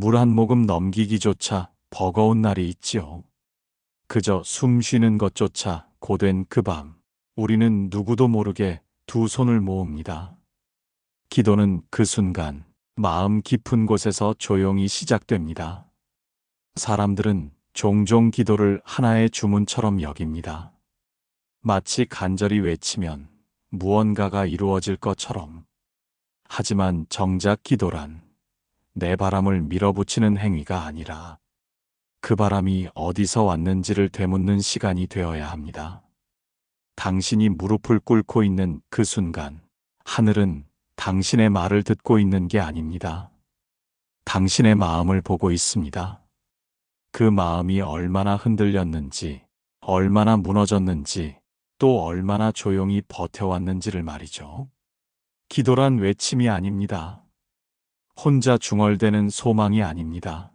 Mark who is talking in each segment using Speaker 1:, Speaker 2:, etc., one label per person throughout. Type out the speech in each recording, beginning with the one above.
Speaker 1: 물 한 모금 넘기기조차 버거운 날이 있지요. 그저 숨 쉬는 것조차 고된 그 밤, 우리는 누구도 모르게 두 손을 모읍니다. 기도는 그 순간 마음 깊은 곳에서 조용히 시작됩니다. 사람들은 종종 기도를 하나의 주문처럼 여깁니다. 마치 간절히 외치면 무언가가 이루어질 것처럼. 하지만 정작 기도란 내 바람을 밀어붙이는 행위가 아니라 그 바람이 어디서 왔는지를 되묻는 시간이 되어야 합니다. 당신이 무릎을 꿇고 있는 그 순간, 하늘은 당신의 말을 듣고 있는 게 아닙니다. 당신의 마음을 보고 있습니다. 그 마음이 얼마나 흔들렸는지, 얼마나 무너졌는지, 또 얼마나 조용히 버텨왔는지를 말이죠. 기도란 외침이 아닙니다. 혼자 중얼대는 소망이 아닙니다.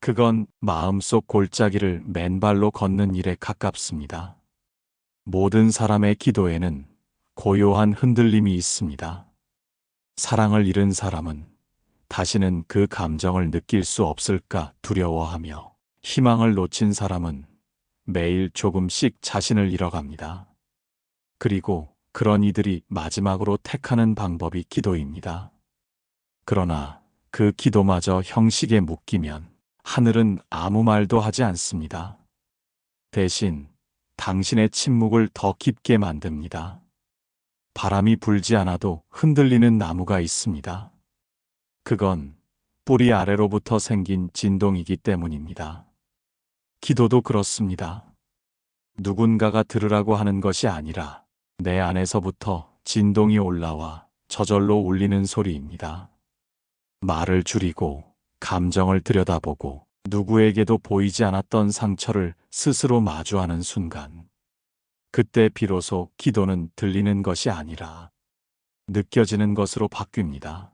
Speaker 1: 그건 마음속 골짜기를 맨발로 걷는 일에 가깝습니다. 모든 사람의 기도에는 고요한 흔들림이 있습니다. 사랑을 잃은 사람은 다시는 그 감정을 느낄 수 없을까 두려워하며 희망을 놓친 사람은 매일 조금씩 자신을 잃어갑니다. 그리고 그런 이들이 마지막으로 택하는 방법이 기도입니다. 그러나 그 기도마저 형식에 묶이면 하늘은 아무 말도 하지 않습니다. 대신 당신의 침묵을 더 깊게 만듭니다. 바람이 불지 않아도 흔들리는 나무가 있습니다. 그건 뿌리 아래로부터 생긴 진동이기 때문입니다. 기도도 그렇습니다. 누군가가 들으라고 하는 것이 아니라 내 안에서부터 진동이 올라와 저절로 울리는 소리입니다. 말을 줄이고 감정을 들여다보고 누구에게도 보이지 않았던 상처를 스스로 마주하는 순간. 그때 비로소 기도는 들리는 것이 아니라 느껴지는 것으로 바뀝니다.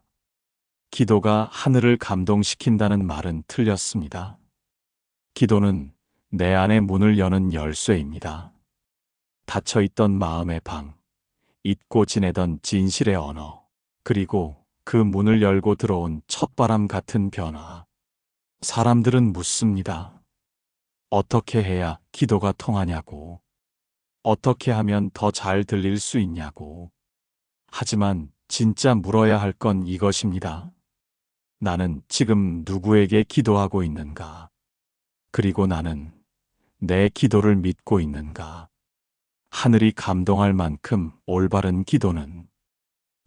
Speaker 1: 기도가 하늘을 감동시킨다는 말은 틀렸습니다. 기도는 내 안의 문을 여는 열쇠입니다. 닫혀있던 마음의 방, 잊고 지내던 진실의 언어, 그리고 그 문을 열고 들어온 첫바람 같은 변화. 사람들은 묻습니다. 어떻게 해야 기도가 통하냐고. 어떻게 하면 더 잘 들릴 수 있냐고. 하지만 진짜 물어야 할 건 이것입니다. 나는 지금 누구에게 기도하고 있는가? 그리고 나는 내 기도를 믿고 있는가? 하늘이 감동할 만큼 올바른 기도는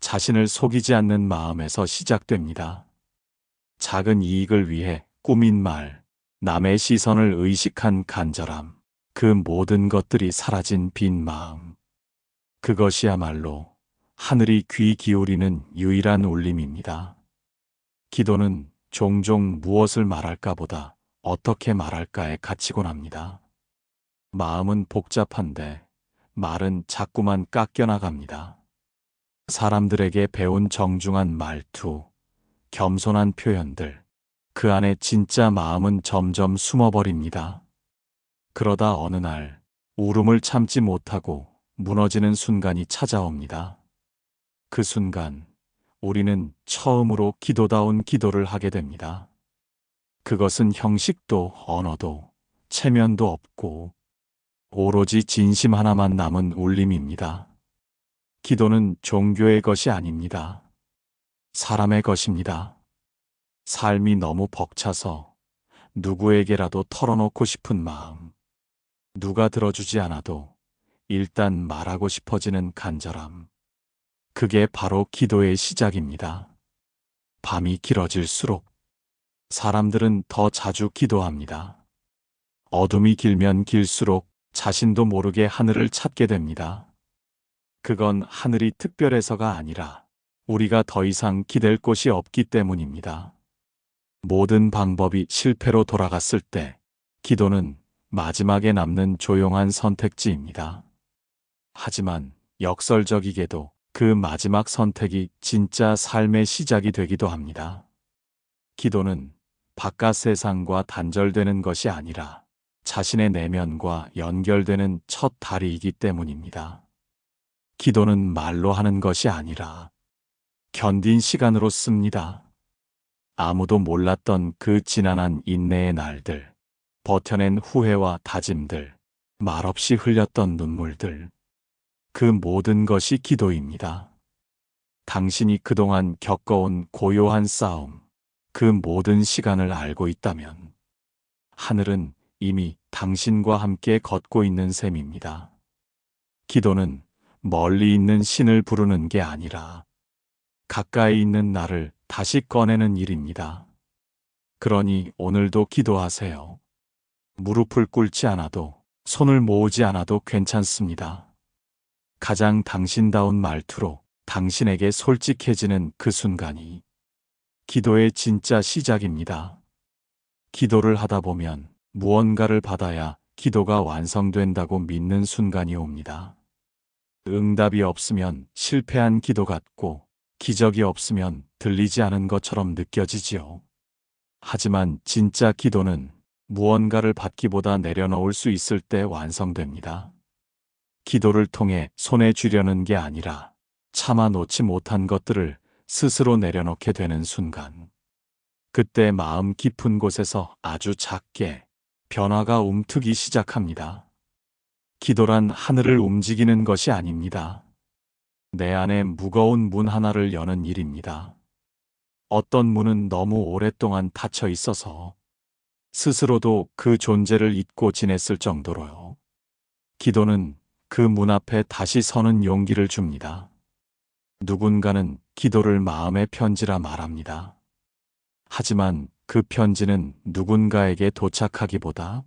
Speaker 1: 자신을 속이지 않는 마음에서 시작됩니다. 작은 이익을 위해 꾸민 말, 남의 시선을 의식한 간절함, 그 모든 것들이 사라진 빈 마음. 그것이야말로 하늘이 귀 기울이는 유일한 울림입니다. 기도는 종종 무엇을 말할까 보다 어떻게 말할까에 갇히곤 합니다. 마음은 복잡한데 말은 자꾸만 깎여나갑니다. 사람들에게 배운 정중한 말투, 겸손한 표현들, 그 안에 진짜 마음은 점점 숨어버립니다. 그러다 어느 날 울음을 참지 못하고 무너지는 순간이 찾아옵니다. 그 순간 우리는 처음으로 기도다운 기도를 하게 됩니다. 그것은 형식도 언어도 체면도 없고 오로지 진심 하나만 남은 울림입니다. 기도는 종교의 것이 아닙니다. 사람의 것입니다. 삶이 너무 벅차서 누구에게라도 털어놓고 싶은 마음. 누가 들어주지 않아도 일단 말하고 싶어지는 간절함. 그게 바로 기도의 시작입니다. 밤이 길어질수록 사람들은 더 자주 기도합니다. 어둠이 길면 길수록 자신도 모르게 하늘을 찾게 됩니다. 그건 하늘이 특별해서가 아니라 우리가 더 이상 기댈 곳이 없기 때문입니다. 모든 방법이 실패로 돌아갔을 때 기도는 마지막에 남는 조용한 선택지입니다. 하지만 역설적이게도 그 마지막 선택이 진짜 삶의 시작이 되기도 합니다. 기도는 바깥 세상과 단절되는 것이 아니라 자신의 내면과 연결되는 첫 다리이기 때문입니다. 기도는 말로 하는 것이 아니라 견딘 시간으로 씁니다. 아무도 몰랐던 그 지난한 인내의 날들, 버텨낸 후회와 다짐들, 말없이 흘렸던 눈물들. 그 모든 것이 기도입니다. 당신이 그동안 겪어온 고요한 싸움, 그 모든 시간을 알고 있다면, 하늘은 이미 당신과 함께 걷고 있는 셈입니다. 기도는 멀리 있는 신을 부르는 게 아니라 가까이 있는 나를 다시 꺼내는 일입니다. 그러니 오늘도 기도하세요. 무릎을 꿇지 않아도 손을 모으지 않아도 괜찮습니다. 가장 당신다운 말투로 당신에게 솔직해지는 그 순간이 기도의 진짜 시작입니다. 기도를 하다 보면 무언가를 받아야 기도가 완성된다고 믿는 순간이 옵니다. 응답이 없으면 실패한 기도 같고 기적이 없으면 들리지 않은 것처럼 느껴지지요. 하지만 진짜 기도는 무언가를 받기보다 내려놓을 수 있을 때 완성됩니다. 기도를 통해 손에 쥐려는 게 아니라 참아 놓지 못한 것들을 스스로 내려놓게 되는 순간. 그때 마음 깊은 곳에서 아주 작게 변화가 움트기 시작합니다. 기도란 하늘을 움직이는 것이 아닙니다. 내 안에 무거운 문 하나를 여는 일입니다. 어떤 문은 너무 오랫동안 닫혀 있어서 스스로도 그 존재를 잊고 지냈을 정도로요. 기도는 그 문 앞에 다시 서는 용기를 줍니다. 누군가는 기도를 마음의 편지라 말합니다. 하지만 그 편지는 누군가에게 도착하기보다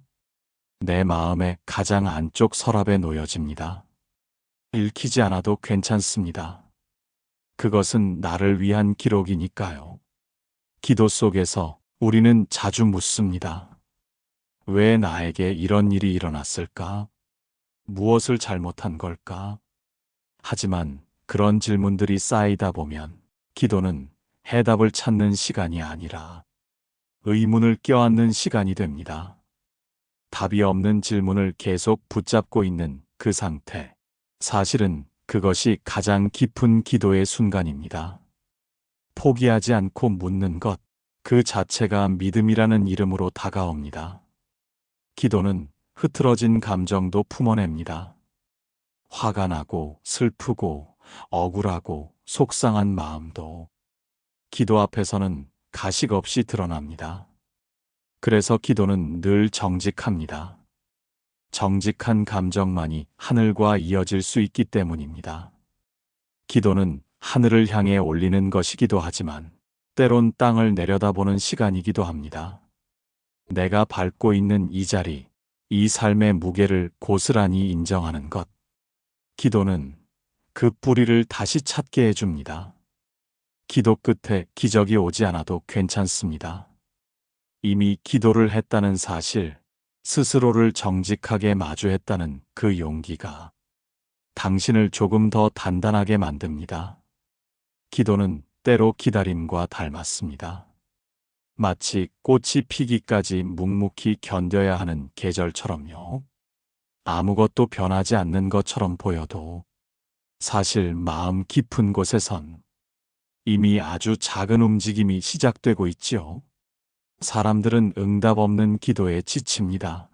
Speaker 1: 내 마음의 가장 안쪽 서랍에 놓여집니다. 읽히지 않아도 괜찮습니다. 그것은 나를 위한 기록이니까요. 기도 속에서 우리는 자주 묻습니다. 왜 나에게 이런 일이 일어났을까? 무엇을 잘못한 걸까? 하지만 그런 질문들이 쌓이다 보면 기도는 해답을 찾는 시간이 아니라 의문을 껴안는 시간이 됩니다. 답이 없는 질문을 계속 붙잡고 있는 그 상태. 사실은 그것이 가장 깊은 기도의 순간입니다. 포기하지 않고 묻는 것, 그 자체가 믿음이라는 이름으로 다가옵니다. 기도는 흐트러진 감정도 품어냅니다. 화가 나고 슬프고 억울하고 속상한 마음도 기도 앞에서는 가식 없이 드러납니다. 그래서 기도는 늘 정직합니다. 정직한 감정만이 하늘과 이어질 수 있기 때문입니다. 기도는 하늘을 향해 올리는 것이기도 하지만 때론 땅을 내려다보는 시간이기도 합니다. 내가 밟고 있는 이 자리, 이 삶의 무게를 고스란히 인정하는 것. 기도는 그 뿌리를 다시 찾게 해줍니다. 기도 끝에 기적이 오지 않아도 괜찮습니다. 이미 기도를 했다는 사실, 스스로를 정직하게 마주했다는 그 용기가 당신을 조금 더 단단하게 만듭니다. 기도는 때로 기다림과 닮았습니다. 마치 꽃이 피기까지 묵묵히 견뎌야 하는 계절처럼요. 아무것도 변하지 않는 것처럼 보여도 사실 마음 깊은 곳에선 이미 아주 작은 움직임이 시작되고 있지요. 사람들은 응답 없는 기도에 지칩니다.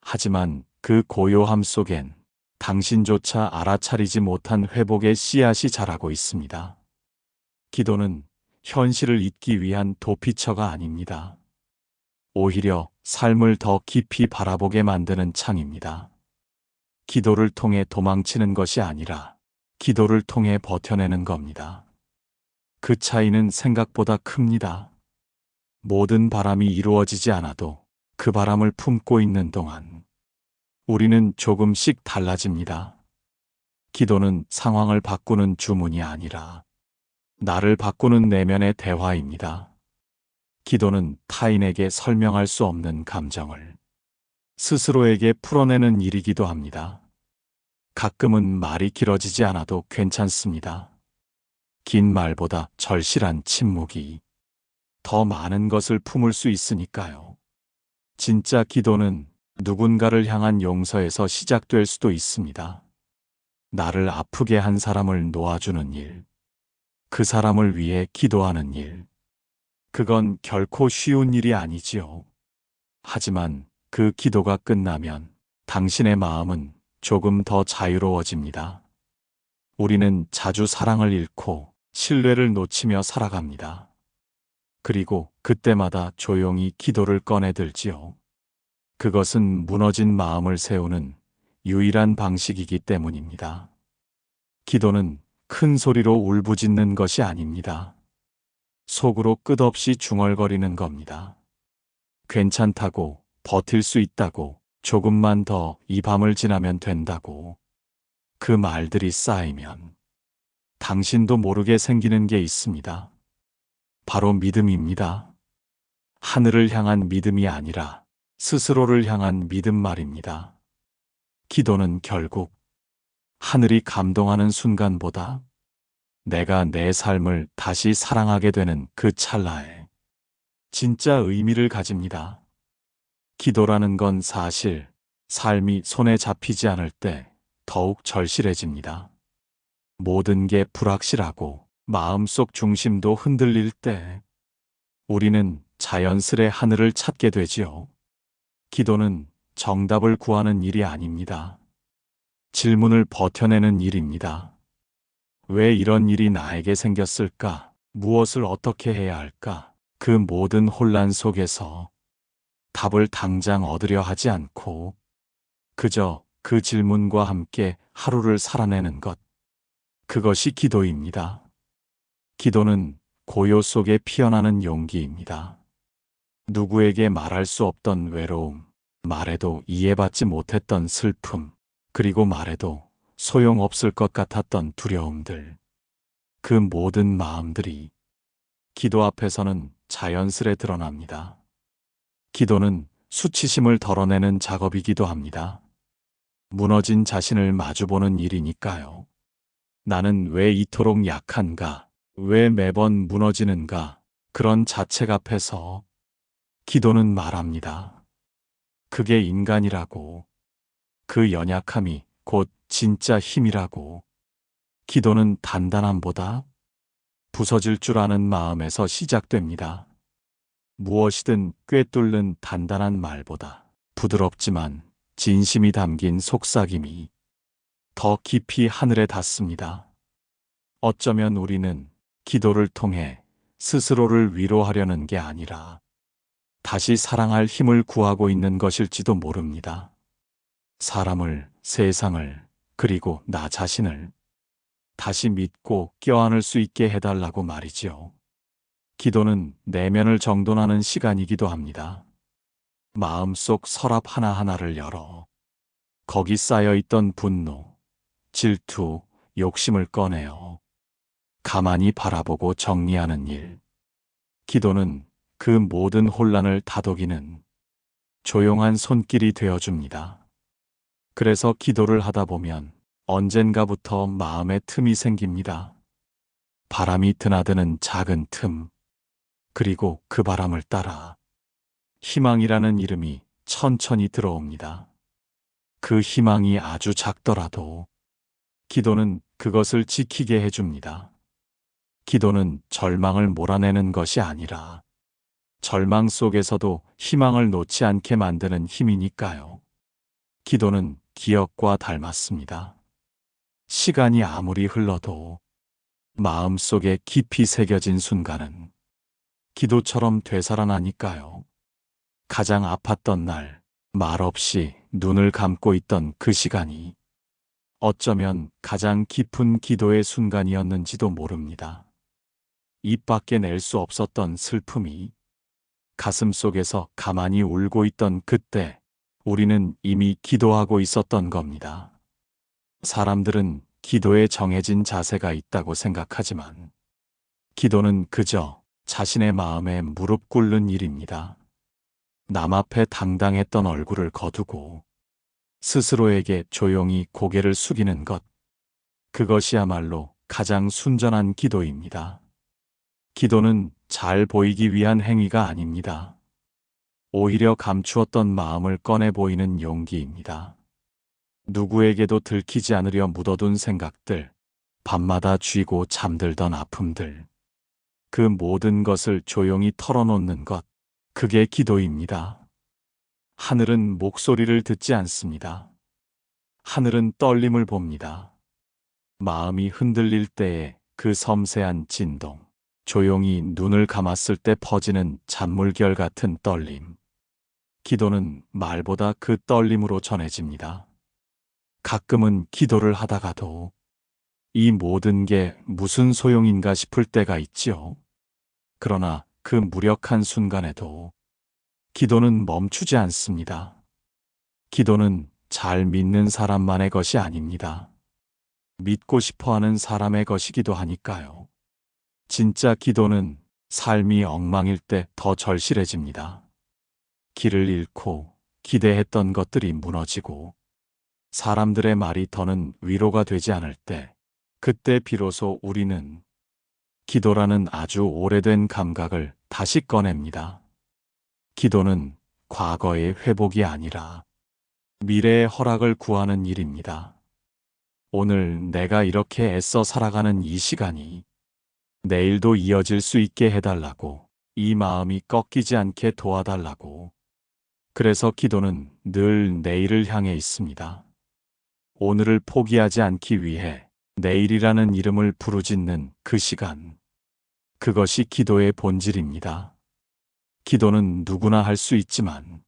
Speaker 1: 하지만 그 고요함 속엔 당신조차 알아차리지 못한 회복의 씨앗이 자라고 있습니다. 기도는 현실을 잊기 위한 도피처가 아닙니다. 오히려 삶을 더 깊이 바라보게 만드는 창입니다. 기도를 통해 도망치는 것이 아니라 기도를 통해 버텨내는 겁니다. 그 차이는 생각보다 큽니다. 모든 바람이 이루어지지 않아도 그 바람을 품고 있는 동안 우리는 조금씩 달라집니다. 기도는 상황을 바꾸는 주문이 아니라 나를 바꾸는 내면의 대화입니다. 기도는 타인에게 설명할 수 없는 감정을 스스로에게 풀어내는 일이기도 합니다. 가끔은 말이 길어지지 않아도 괜찮습니다. 긴 말보다 절실한 침묵이 더 많은 것을 품을 수 있으니까요. 진짜 기도는 누군가를 향한 용서에서 시작될 수도 있습니다. 나를 아프게 한 사람을 놓아주는 일, 그 사람을 위해 기도하는 일, 그건 결코 쉬운 일이 아니지요. 하지만 그 기도가 끝나면 당신의 마음은 조금 더 자유로워집니다. 우리는 자주 사랑을 잃고 신뢰를 놓치며 살아갑니다. 그리고 그때마다 조용히 기도를 꺼내들지요. 그것은 무너진 마음을 세우는 유일한 방식이기 때문입니다. 기도는 큰 소리로 울부짖는 것이 아닙니다. 속으로 끝없이 중얼거리는 겁니다. 괜찮다고, 버틸 수 있다고, 조금만 더 이 밤을 지나면 된다고. 그 말들이 쌓이면 당신도 모르게 생기는 게 있습니다. 바로 믿음입니다. 하늘을 향한 믿음이 아니라 스스로를 향한 믿음 말입니다. 기도는 결국 하늘이 감동하는 순간보다 내가 내 삶을 다시 사랑하게 되는 그 찰나에 진짜 의미를 가집니다. 기도라는 건 사실 삶이 손에 잡히지 않을 때 더욱 절실해집니다. 모든 게 불확실하고 마음속 중심도 흔들릴 때 우리는 자연스레 하늘을 찾게 되지요. 기도는 정답을 구하는 일이 아닙니다. 질문을 버텨내는 일입니다. 왜 이런 일이 나에게 생겼을까? 무엇을 어떻게 해야 할까? 그 모든 혼란 속에서 답을 당장 얻으려 하지 않고 그저 그 질문과 함께 하루를 살아내는 것. 그것이 기도입니다. 기도는 고요 속에 피어나는 용기입니다. 누구에게 말할 수 없던 외로움, 말해도 이해받지 못했던 슬픔, 그리고 말해도 소용없을 것 같았던 두려움들. 그 모든 마음들이 기도 앞에서는 자연스레 드러납니다. 기도는 수치심을 덜어내는 작업이기도 합니다. 무너진 자신을 마주보는 일이니까요. 나는 왜 이토록 약한가? 왜 매번 무너지는가? 그런 자책 앞에서 기도는 말합니다. 그게 인간이라고. 그 연약함이 곧 진짜 힘이라고. 기도는 단단함보다 부서질 줄 아는 마음에서 시작됩니다. 무엇이든 꿰뚫는 단단한 말보다 부드럽지만 진심이 담긴 속삭임이 더 깊이 하늘에 닿습니다. 어쩌면 우리는 기도를 통해 스스로를 위로하려는 게 아니라 다시 사랑할 힘을 구하고 있는 것일지도 모릅니다. 사람을, 세상을, 그리고 나 자신을 다시 믿고 껴안을 수 있게 해달라고 말이지요. 기도는 내면을 정돈하는 시간이기도 합니다. 마음속 서랍 하나하나를 열어 거기 쌓여있던 분노, 질투, 욕심을 꺼내어 가만히 바라보고 정리하는 일. 기도는 그 모든 혼란을 다독이는 조용한 손길이 되어줍니다. 그래서 기도를 하다 보면 언젠가부터 마음에 틈이 생깁니다. 바람이 드나드는 작은 틈, 그리고 그 바람을 따라 희망이라는 이름이 천천히 들어옵니다. 그 희망이 아주 작더라도 기도는 그것을 지키게 해줍니다. 기도는 절망을 몰아내는 것이 아니라 절망 속에서도 희망을 놓지 않게 만드는 힘이니까요. 기도는 기억과 닮았습니다. 시간이 아무리 흘러도 마음 속에 깊이 새겨진 순간은 기도처럼 되살아나니까요. 가장 아팠던 날, 말없이 눈을 감고 있던 그 시간이 어쩌면 가장 깊은 기도의 순간이었는지도 모릅니다. 입 밖에 낼 수 없었던 슬픔이 가슴 속에서 가만히 울고 있던 그때 우리는 이미 기도하고 있었던 겁니다. 사람들은 기도에 정해진 자세가 있다고 생각하지만 기도는 그저 자신의 마음에 무릎 꿇는 일입니다. 남 앞에 당당했던 얼굴을 거두고 스스로에게 조용히 고개를 숙이는 것. 그것이야말로 가장 순전한 기도입니다. 기도는 잘 보이기 위한 행위가 아닙니다. 오히려 감추었던 마음을 꺼내 보이는 용기입니다. 누구에게도 들키지 않으려 묻어둔 생각들, 밤마다 쥐고 잠들던 아픔들. 그 모든 것을 조용히 털어놓는 것, 그게 기도입니다. 하늘은 목소리를 듣지 않습니다. 하늘은 떨림을 봅니다. 마음이 흔들릴 때의 그 섬세한 진동, 조용히 눈을 감았을 때 퍼지는 잔물결 같은 떨림. 기도는 말보다 그 떨림으로 전해집니다. 가끔은 기도를 하다가도 이 모든 게 무슨 소용인가 싶을 때가 있지요. 그러나 그 무력한 순간에도 기도는 멈추지 않습니다. 기도는 잘 믿는 사람만의 것이 아닙니다. 믿고 싶어 하는 사람의 것이기도 하니까요. 진짜 기도는 삶이 엉망일 때 더 절실해집니다. 길을 잃고 기대했던 것들이 무너지고 사람들의 말이 더는 위로가 되지 않을 때 그때 비로소 우리는 기도라는 아주 오래된 감각을 다시 꺼냅니다. 기도는 과거의 회복이 아니라 미래의 허락을 구하는 일입니다. 오늘 내가 이렇게 애써 살아가는 이 시간이 내일도 이어질 수 있게 해달라고 이 마음이 꺾이지 않게 도와달라고 그래서 기도는 늘 내일을 향해 있습니다. 오늘을 포기하지 않기 위해 내일이라는 이름을 부르짖는 그 시간. 그것이 기도의 본질입니다. 기도는 누구나 할 수 있지만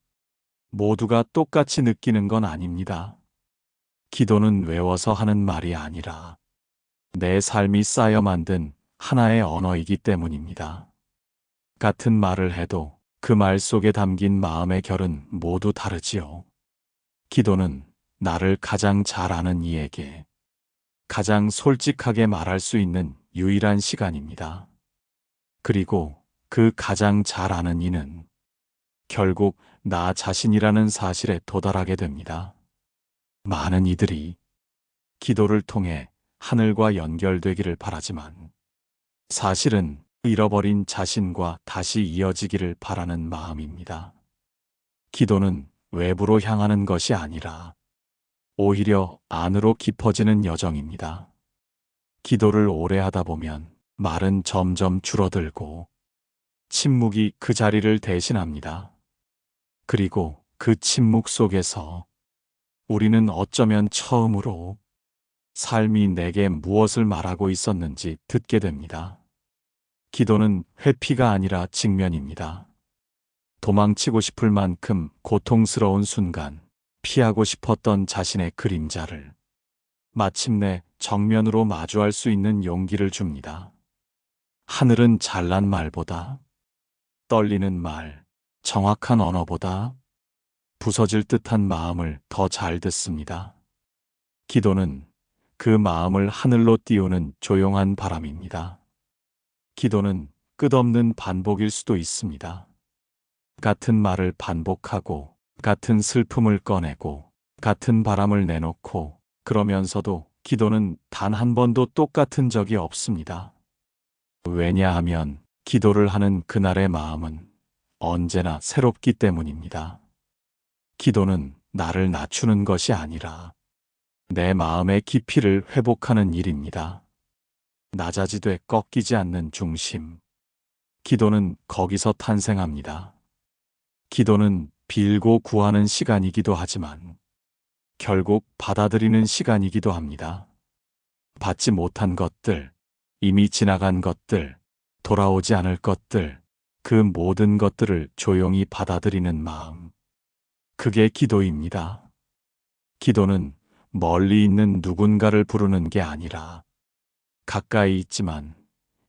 Speaker 1: 모두가 똑같이 느끼는 건 아닙니다. 기도는 외워서 하는 말이 아니라 내 삶이 쌓여 만든 하나의 언어이기 때문입니다. 같은 말을 해도 그 말 속에 담긴 마음의 결은 모두 다르지요. 기도는 나를 가장 잘 아는 이에게 가장 솔직하게 말할 수 있는 유일한 시간입니다. 그리고 그 가장 잘 아는 이는 결국 나 자신이라는 사실에 도달하게 됩니다. 많은 이들이 기도를 통해 하늘과 연결되기를 바라지만 사실은 잃어버린 자신과 다시 이어지기를 바라는 마음입니다. 기도는 외부로 향하는 것이 아니라 오히려 안으로 깊어지는 여정입니다. 기도를 오래 하다 보면 말은 점점 줄어들고 침묵이 그 자리를 대신합니다. 그리고 그 침묵 속에서 우리는 어쩌면 처음으로 삶이 내게 무엇을 말하고 있었는지 듣게 됩니다. 기도는 회피가 아니라 직면입니다. 도망치고 싶을 만큼 고통스러운 순간, 피하고 싶었던 자신의 그림자를 마침내 정면으로 마주할 수 있는 용기를 줍니다. 하늘은 잘난 말보다 떨리는 말, 정확한 언어보다 부서질 듯한 마음을 더 잘 듣습니다. 기도는 그 마음을 하늘로 띄우는 조용한 바람입니다. 기도는 끝없는 반복일 수도 있습니다. 같은 말을 반복하고 같은 슬픔을 꺼내고 같은 바람을 내놓고 그러면서도 기도는 단 한 번도 똑같은 적이 없습니다. 왜냐하면 기도를 하는 그날의 마음은 언제나 새롭기 때문입니다. 기도는 나를 낮추는 것이 아니라 내 마음의 깊이를 회복하는 일입니다. 낮아지되 꺾이지 않는 중심. 기도는 거기서 탄생합니다. 기도는 빌고 구하는 시간이기도 하지만 결국 받아들이는 시간이기도 합니다. 받지 못한 것들, 이미 지나간 것들, 돌아오지 않을 것들, 그 모든 것들을 조용히 받아들이는 마음. 그게 기도입니다. 기도는 멀리 있는 누군가를 부르는 게 아니라 가까이 있지만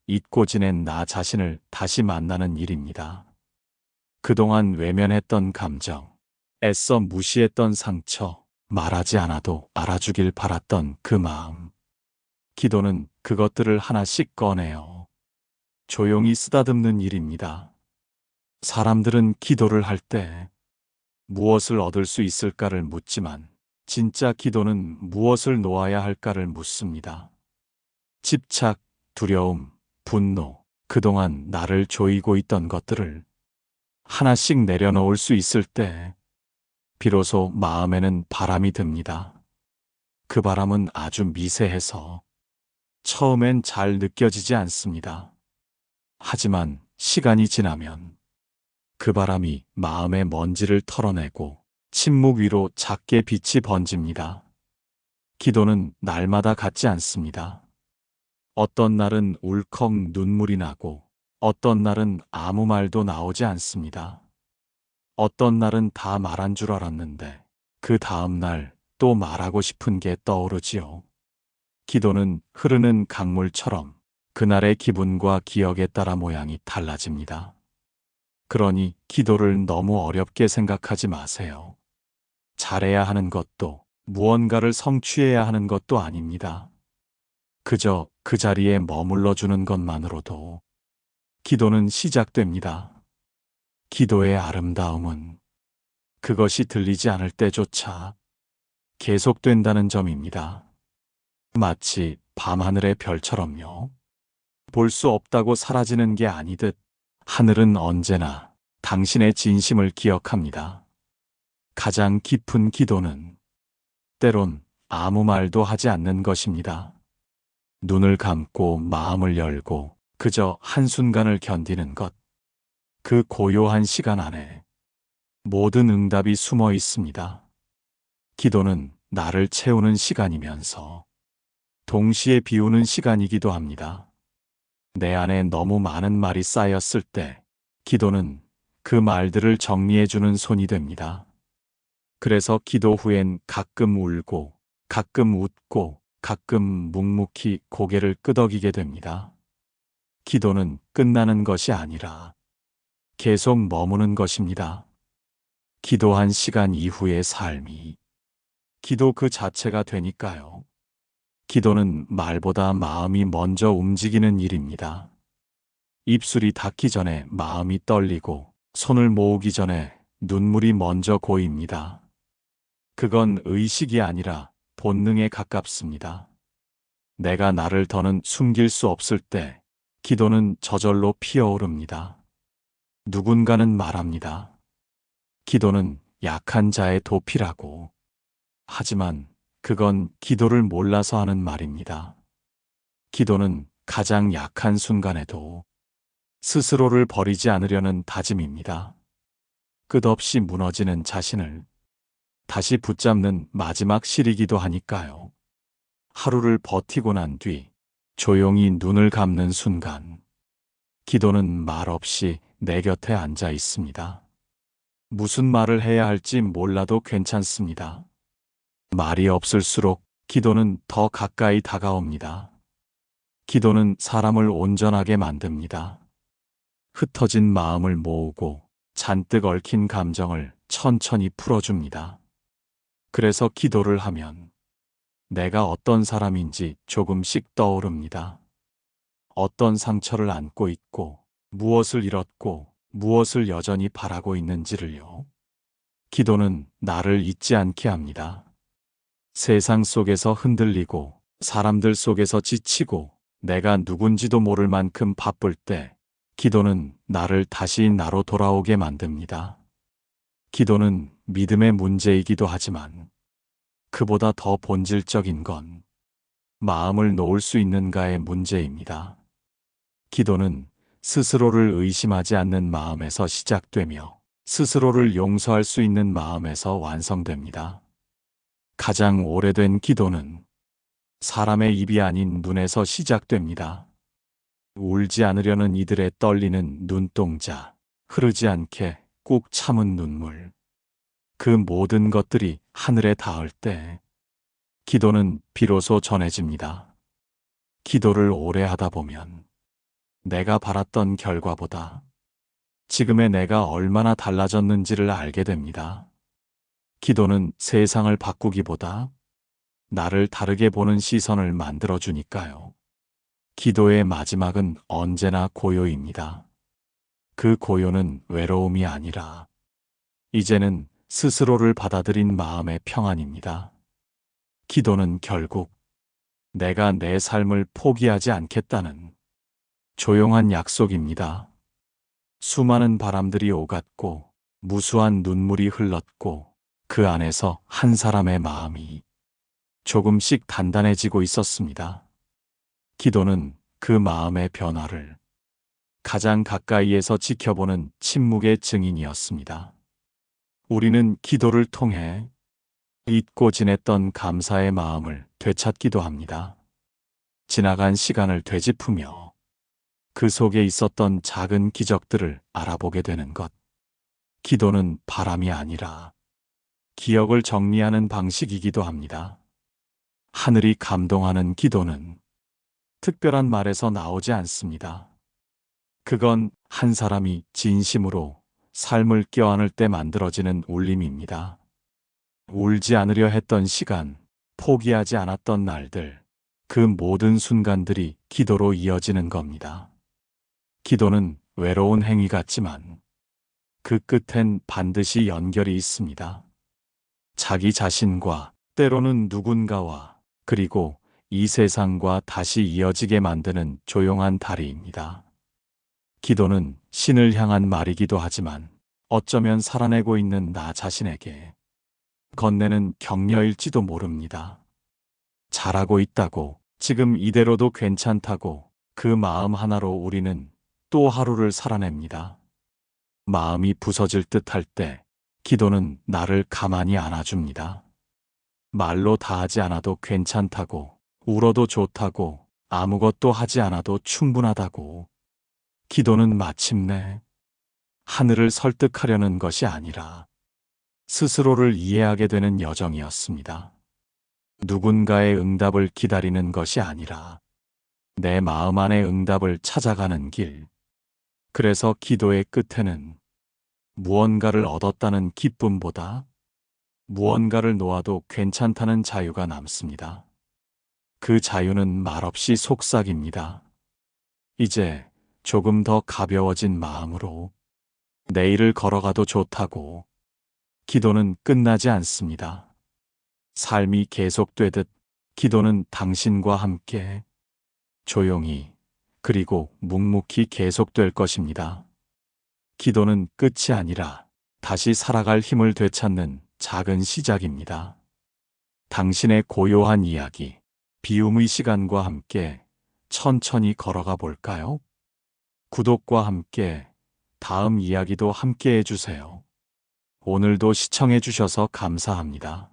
Speaker 1: 잊고 지낸 나 자신을 다시 만나는 일입니다. 그동안 외면했던 감정, 애써 무시했던 상처, 말하지 않아도 알아주길 바랐던 그 마음. 기도는 그것들을 하나씩 꺼내요. 조용히 쓰다듬는 일입니다. 사람들은 기도를 할 때 무엇을 얻을 수 있을까를 묻지만 진짜 기도는 무엇을 놓아야 할까를 묻습니다. 집착, 두려움, 분노, 그동안 나를 조이고 있던 것들을 하나씩 내려놓을 수 있을 때 비로소 마음에는 바람이 듭니다. 그 바람은 아주 미세해서 처음엔 잘 느껴지지 않습니다. 하지만 시간이 지나면 그 바람이 마음의 먼지를 털어내고 침묵 위로 작게 빛이 번집니다. 기도는 날마다 같지 않습니다. 어떤 날은 울컥 눈물이 나고 어떤 날은 아무 말도 나오지 않습니다. 어떤 날은 다 말한 줄 알았는데 그 다음 날 또 말하고 싶은 게 떠오르지요. 기도는 흐르는 강물처럼 그날의 기분과 기억에 따라 모양이 달라집니다. 그러니 기도를 너무 어렵게 생각하지 마세요. 잘해야 하는 것도 무언가를 성취해야 하는 것도 아닙니다. 그저 그 자리에 머물러 주는 것만으로도 기도는 시작됩니다. 기도의 아름다움은 그것이 들리지 않을 때조차 계속된다는 점입니다. 마치 밤하늘의 별처럼요. 볼 수 없다고 사라지는 게 아니듯 하늘은 언제나 당신의 진심을 기억합니다. 가장 깊은 기도는 때론 아무 말도 하지 않는 것입니다. 눈을 감고 마음을 열고 그저 한순간을 견디는 것. 그 고요한 시간 안에 모든 응답이 숨어 있습니다. 기도는 나를 채우는 시간이면서 동시에 비우는 시간이기도 합니다. 내 안에 너무 많은 말이 쌓였을 때 기도는 그 말들을 정리해주는 손이 됩니다. 그래서 기도 후엔 가끔 울고 가끔 웃고 가끔 묵묵히 고개를 끄덕이게 됩니다. 기도는 끝나는 것이 아니라 계속 머무는 것입니다. 기도한 시간 이후의 삶이 기도 그 자체가 되니까요. 기도는 말보다 마음이 먼저 움직이는 일입니다. 입술이 닿기 전에 마음이 떨리고 손을 모으기 전에 눈물이 먼저 고입니다. 그건 의식이 아니라 본능에 가깝습니다. 내가 나를 더는 숨길 수 없을 때 기도는 저절로 피어오릅니다. 누군가는 말합니다. 기도는 약한 자의 도피라고. 하지만 그건 기도를 몰라서 하는 말입니다. 기도는 가장 약한 순간에도 스스로를 버리지 않으려는 다짐입니다. 끝없이 무너지는 자신을 다시 붙잡는 마지막 실이기도 하니까요. 하루를 버티고 난 뒤 조용히 눈을 감는 순간 기도는 말없이 내 곁에 앉아 있습니다. 무슨 말을 해야 할지 몰라도 괜찮습니다. 말이 없을수록 기도는 더 가까이 다가옵니다. 기도는 사람을 온전하게 만듭니다. 흩어진 마음을 모으고 잔뜩 얽힌 감정을 천천히 풀어줍니다. 그래서 기도를 하면 내가 어떤 사람인지 조금씩 떠오릅니다. 어떤 상처를 안고 있고 무엇을 잃었고 무엇을 여전히 바라고 있는지를요. 기도는 나를 잊지 않게 합니다. 세상 속에서 흔들리고 사람들 속에서 지치고 내가 누군지도 모를 만큼 바쁠 때 기도는 나를 다시 나로 돌아오게 만듭니다. 기도는 믿음의 문제이기도 하지만 그보다 더 본질적인 건 마음을 놓을 수 있는가의 문제입니다. 기도는 스스로를 의심하지 않는 마음에서 시작되며 스스로를 용서할 수 있는 마음에서 완성됩니다. 가장 오래된 기도는 사람의 입이 아닌 눈에서 시작됩니다. 울지 않으려는 이들의 떨리는 눈동자, 흐르지 않게 꾹 참은 눈물. 그 모든 것들이 하늘에 닿을 때 기도는 비로소 전해집니다. 기도를 오래 하다 보면 내가 바랐던 결과보다 지금의 내가 얼마나 달라졌는지를 알게 됩니다. 기도는 세상을 바꾸기보다 나를 다르게 보는 시선을 만들어주니까요. 기도의 마지막은 언제나 고요입니다. 그 고요는 외로움이 아니라 이제는 스스로를 받아들인 마음의 평안입니다. 기도는 결국 내가 내 삶을 포기하지 않겠다는 조용한 약속입니다. 수많은 바람들이 오갔고 무수한 눈물이 흘렀고 그 안에서 한 사람의 마음이 조금씩 단단해지고 있었습니다. 기도는 그 마음의 변화를 가장 가까이에서 지켜보는 침묵의 증인이었습니다. 우리는 기도를 통해 잊고 지냈던 감사의 마음을 되찾기도 합니다. 지나간 시간을 되짚으며 그 속에 있었던 작은 기적들을 알아보게 되는 것. 기도는 바람이 아니라 기억을 정리하는 방식이기도 합니다. 하늘이 감동하는 기도는 특별한 말에서 나오지 않습니다. 그건 한 사람이 진심으로 삶을 껴안을 때 만들어지는 울림입니다. 울지 않으려 했던 시간, 포기하지 않았던 날들, 그 모든 순간들이 기도로 이어지는 겁니다. 기도는 외로운 행위 같지만 그 끝엔 반드시 연결이 있습니다. 자기 자신과 때로는 누군가와 그리고 이 세상과 다시 이어지게 만드는 조용한 다리입니다. 기도는 신을 향한 말이기도 하지만 어쩌면 살아내고 있는 나 자신에게 건네는 격려일지도 모릅니다. 잘하고 있다고, 지금 이대로도 괜찮다고 그 마음 하나로 우리는 또 하루를 살아냅니다. 마음이 부서질 듯 할 때 기도는 나를 가만히 안아줍니다. 말로 다 하지 않아도 괜찮다고, 울어도 좋다고, 아무것도 하지 않아도 충분하다고. 기도는 마침내 하늘을 설득하려는 것이 아니라 스스로를 이해하게 되는 여정이었습니다. 누군가의 응답을 기다리는 것이 아니라 내 마음 안의 응답을 찾아가는 길. 그래서 기도의 끝에는 무언가를 얻었다는 기쁨보다 무언가를 놓아도 괜찮다는 자유가 남습니다. 그 자유는 말없이 속삭입니다. 이제 조금 더 가벼워진 마음으로 내일을 걸어가도 좋다고 기도는 끝나지 않습니다. 삶이 계속되듯 기도는 당신과 함께 조용히 그리고 묵묵히 계속될 것입니다. 기도는 끝이 아니라 다시 살아갈 힘을 되찾는 작은 시작입니다. 당신의 고요한 이야기, 비움의 시간과 함께 천천히 걸어가 볼까요? 구독과 함께 다음 이야기도 함께 해주세요. 오늘도 시청해주셔서 감사합니다.